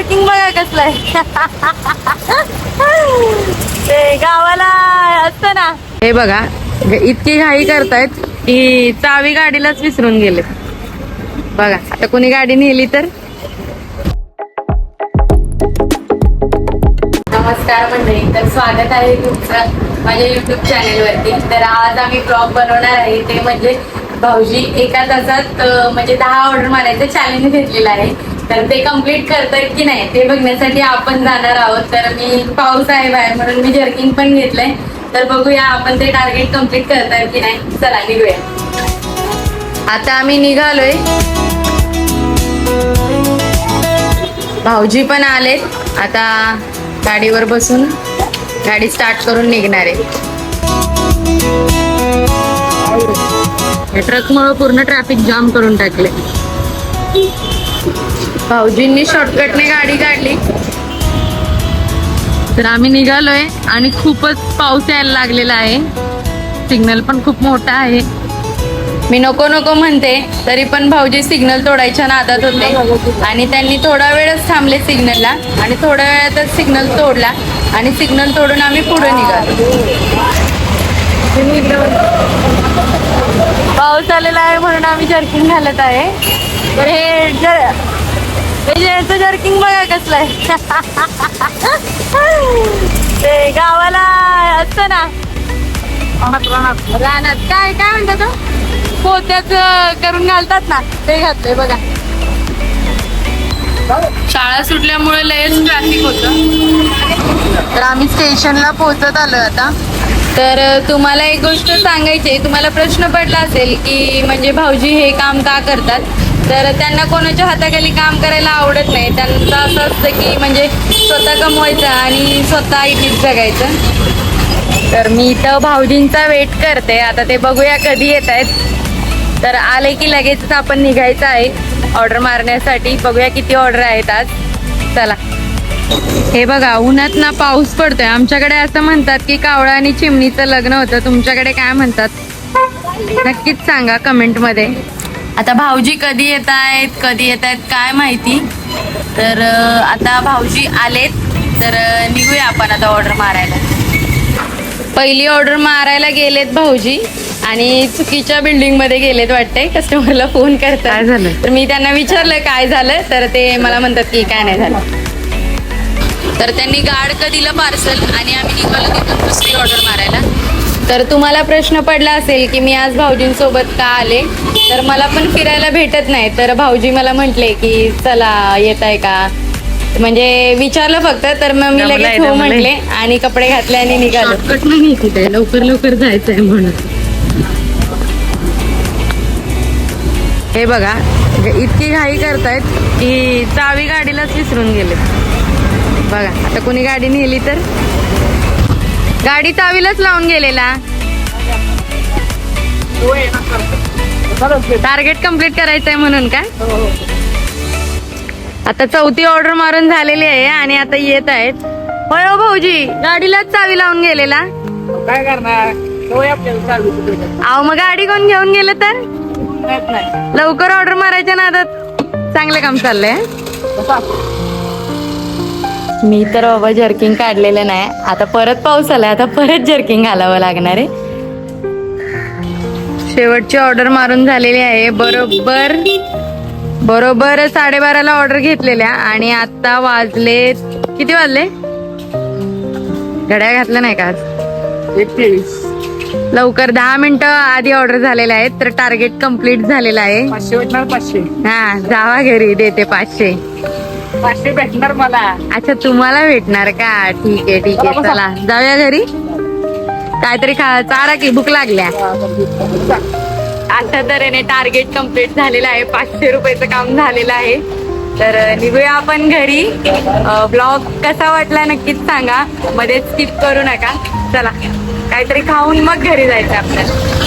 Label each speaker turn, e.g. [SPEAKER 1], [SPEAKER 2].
[SPEAKER 1] Jerking बघा कसलंय ते गावाला असतं ना. हे बघा इतकी घाई करतायत की चावी गाडीलाच विसरून गेले. बघा आता कोणी गाडी नेली तर? नमस्कार मंडळी तर स्वागत आहे तुमचं माझ्या युट्यूब चॅनेल वरती. तर आज आम्ही ब्लॉग बनवणार आहे. ते म्हणजे भाऊजी एका तासात म्हणजे दहा ऑर्डर मारायचं चॅलेंज घेतलेलं आहे. तर ते कंप्लीट करतायत की नाही ते बघण्यासाठी आपण जाणार आहोत. तर मी पाऊस आहे बाहेर म्हणून मी जर्किंग पण घेतलंय. तर बघूया आपण ते टार्गेट कंप्लीट करतायत की नाही. चला निघूया. आता आम्ही निघालोय. भाऊजी पण आलेत. आता गाडीवर बसून गाडी स्टार्ट करून निघणार आहे. ट्रकमुळं पूर्ण ट्रॅफिक जाम करून टाकले भाऊजींनी शॉर्टकटने गाडी काढली. तर आम्ही निघालोय आणि खूपच पाऊस यायला लागलेला आहे. सिग्नल पण खूप मोठा आहे. मी नको नको म्हणते तरी पण भाऊजी सिग्नल तोडायच्या नादात होते. आणि त्यांनी थोडा वेळच थांबले सिग्नलला आणि थोड्या वेळातच सिग्नल तोडला आणि सिग्नल तोडून आम्ही पुढे निघालो. पाऊस आलेला आहे म्हणून आम्ही जर्किंग घालत आहे. तर हे जर याचं जर्किंग बघा कसलं आहे. ते गावाला असतं ना. रानात. काय काय म्हणतात तो? पोत्याच करून घालतात ना ते घातलंय बघा. शाळा सुटल्यामुळे लयच ट्रॅफिक होत. तर आम्ही स्टेशनला पोहोचत आलो आता. तर तुम्हाला एक गोष्ट सांगायची तुम्हाला प्रश्न पडला असेल की म्हणजे भाऊजी हे काम का करतात? तर त्यांना कोणाच्या हाताखाली काम करायला आवडत नाही. त्यांचं असं असतं की म्हणजे स्वतः कमवायचं आणि स्वतः इथेच जगायचं. तर मी इथं भाऊजींचा वेट करते. आता ते बघूया कधी येत आहेत. तर आले की लगेचच आपण निघायचं आहे. ऑर्डर मारण्यासाठी. बघूया किती ऑर्डर आहेत आज. चला. हे बघा उन्हात ना पाऊस पडतोय. आमच्याकडे असं म्हणतात की कावळा आणि चिमणीचं लग्न होतं. तुमच्याकडे काय म्हणतात? नक्कीच सांगा कमेंटमध्ये. आता भाऊजी कधी येत आहेत कधी येत आहेत काय माहिती? तर आता भाऊजी आलेत तर निघूया आपण आता ऑर्डर मारायला. पहिली ऑर्डर मारायला गेलेत भाऊजी आणि चुकीच्या बिल्डिंगमध्ये गेलेत वाटते कस्टमरला फोन करतात.
[SPEAKER 2] काय झालं?
[SPEAKER 1] तर मी त्यांना विचारलं काय झालं? तर ते मला म्हणतात की काय नाही झालं. तर त्यांनी गाड दिलं पार्सल आणि आम्ही निघालो तिथून दुसरी ऑर्डर मारायला. तर तुम्हाला प्रश्न पडला असेल की मी आज भाऊजींसोबत का आले? तर मला पण फिरायला भेटत नाही. तर भाऊजी मला म्हटले की चला येत आहे का? म्हणजे विचारलं फक्त तर मग मी लगेच हो. म्हटले आणि कपडे घातले आणि निघालो.
[SPEAKER 2] शॉर्टकट नाही तिथे. लवकर लवकर जायचंय म्हणून.
[SPEAKER 1] हे बघा इतकी घाई करतायत की चावी गाडीलाच विसरून गेले. बघा आता कोणी गाडी नेली तर? गाडी चावीलाच लावून गेलेला. टार्गेट कंप्लीट करायचंय म्हणून काय आता चौथी ऑर्डर मारून झालेली आहे आणि आता येत आहेत. होय हो भाऊजी गाडीलाच चावी लावून गेलेला.
[SPEAKER 3] काय करणार?
[SPEAKER 1] अहो मग गाडी कोण घेऊन गेलं तर? लवकर ऑर्डर मारायच्या नादात. चांगलं काम चाललंय मी तर बाबा जर्किंग काढलेलं नाही. आता परत पाऊस आलाय आता परत जर्किंग घालावं लागणार आहे. शेवटची ऑर्डर मारून झालेली आहे. बरोबर बरोबर साडेबाराला ऑर्डर घेतलेल्या आणि आता वाजले किती वाजले? घड्या घातलं नाही का आज? लवकर दहा मिनिटं आधी ऑर्डर झालेले आहेत तर टार्गेट कंप्लीट झालेलं आहे. हा जावा घरी देते पाचशे.
[SPEAKER 3] पाचशे भेटणार मला.
[SPEAKER 1] अच्छा तुम्हाला भेटणार का? ठीक आहे ठीक आहे. चला जाऊया घरी. काहीतरी खा चारा की भूक लागल्या. आता तर याने टार्गेट कंप्लीट झालेलं आहे. पाचशे रुपयाचं काम झालेलं आहे. तर निघूया आपण घरी. ब्लॉग कसा वाटला नक्कीच सांगा. मध्येच स्किप करू नका. चला. काहीतरी खाऊन मग घरी जायचं आपल्याला.